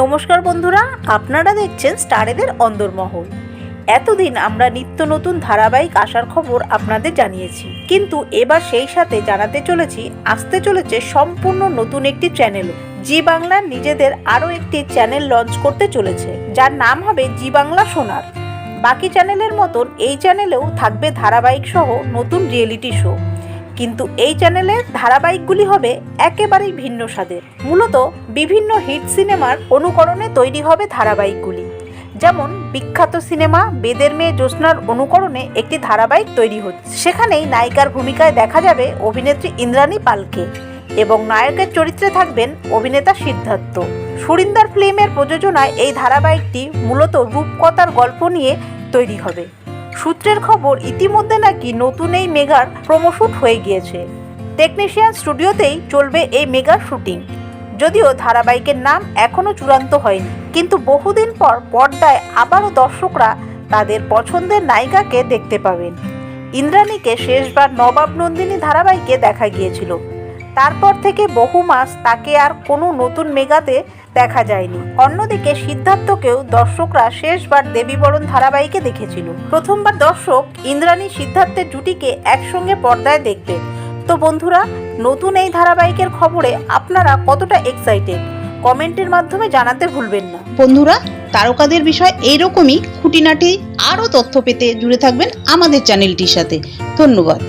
নমস্কার বন্ধুরা, আপনারা দেখছেন স্টারেদের অন্দরমহল। এতদিন আমরা নিত্য নতুন ধারাবাহিক আসার খবর আপনাদের জানিয়েছি। কিন্তু এবার সেই সাথে জানাতে চলেছি, আসতে চলেছে সম্পূর্ণ নতুন একটি চ্যানেল। জি বাংলার নিজেদের আরও একটি চ্যানেল লঞ্চ করতে চলেছে, যার নাম হবে জি বাংলা সোনার। বাকি চ্যানেলের মতন এই চ্যানেলেও থাকবে ধারাবাহিক সহ নতুন রিয়েলিটি শো কিন্তু এই চ্যানেলের ধারাবাহিকগুলি হবে একেবারেই ভিন্ন স্বাদের। মূলত বিভিন্ন হিট সিনেমার অনুকরণে তৈরি হবে ধারাবাহিকগুলি। যেমন বিখ্যাত সিনেমা বেদের মেয়ে জ্যোৎস্নার অনুকরণে একটি ধারাবাহিক তৈরি হচ্ছে। সেখানেই নায়িকার ভূমিকায় দেখা যাবে অভিনেত্রী ইন্দ্রাণী পালকে এবং নায়কের চরিত্রে থাকবেন অভিনেতা সিদ্ধার্থ। সুরিন্দার ফিল্মের প্রযোজনায় এই ধারাবাহিকটি মূলত রূপকথার গল্প নিয়ে তৈরি হবে। সূত্রের খবর ইতিমধ্যে নাকি নতুন এই মেগার প্রমোশুট হয়ে গিয়েছে। টেকনিশিয়ান স্টুডিওতেই চলবে এই মেগার শুটিং। যদিও ধারাবাহিকের নাম এখনও চূড়ান্ত হয়নি, কিন্তু বহুদিন পর পর্দায় আবারও দর্শকরা তাদের পছন্দের নায়িকাকে দেখতে পাবেন। ইন্দ্রাণীকে শেষবার নবাব নন্দিনী ধারাবাহিকে দেখা গিয়েছিল। তারপর থেকে বহু মাস তাকে আর কোনো নতুন মেগাতে দেখা যায়নি। অন্যদিকে সিদ্ধার্থকেও দর্শকরা শেষবার দেবীবরণ ধারাবাহিকে দেখেছিল। প্রথমবার দর্শক ইন্দ্রাণী সিদ্ধার্থের জুটিকে একসঙ্গে পর্দায় দেখবে। তো বন্ধুরা, নতুন এই ধারাবাহিকের খবরে আপনারা কতটা এক্সাইটেড কমেন্টের মাধ্যমে জানাতে ভুলবেন না। বন্ধুরা, তারকাদের বিষয় এইরকমই। খুঁটিনাটি আরও তথ্য পেতে জুড়ে থাকবেন আমাদের চ্যানেলটির সাথে। ধন্যবাদ।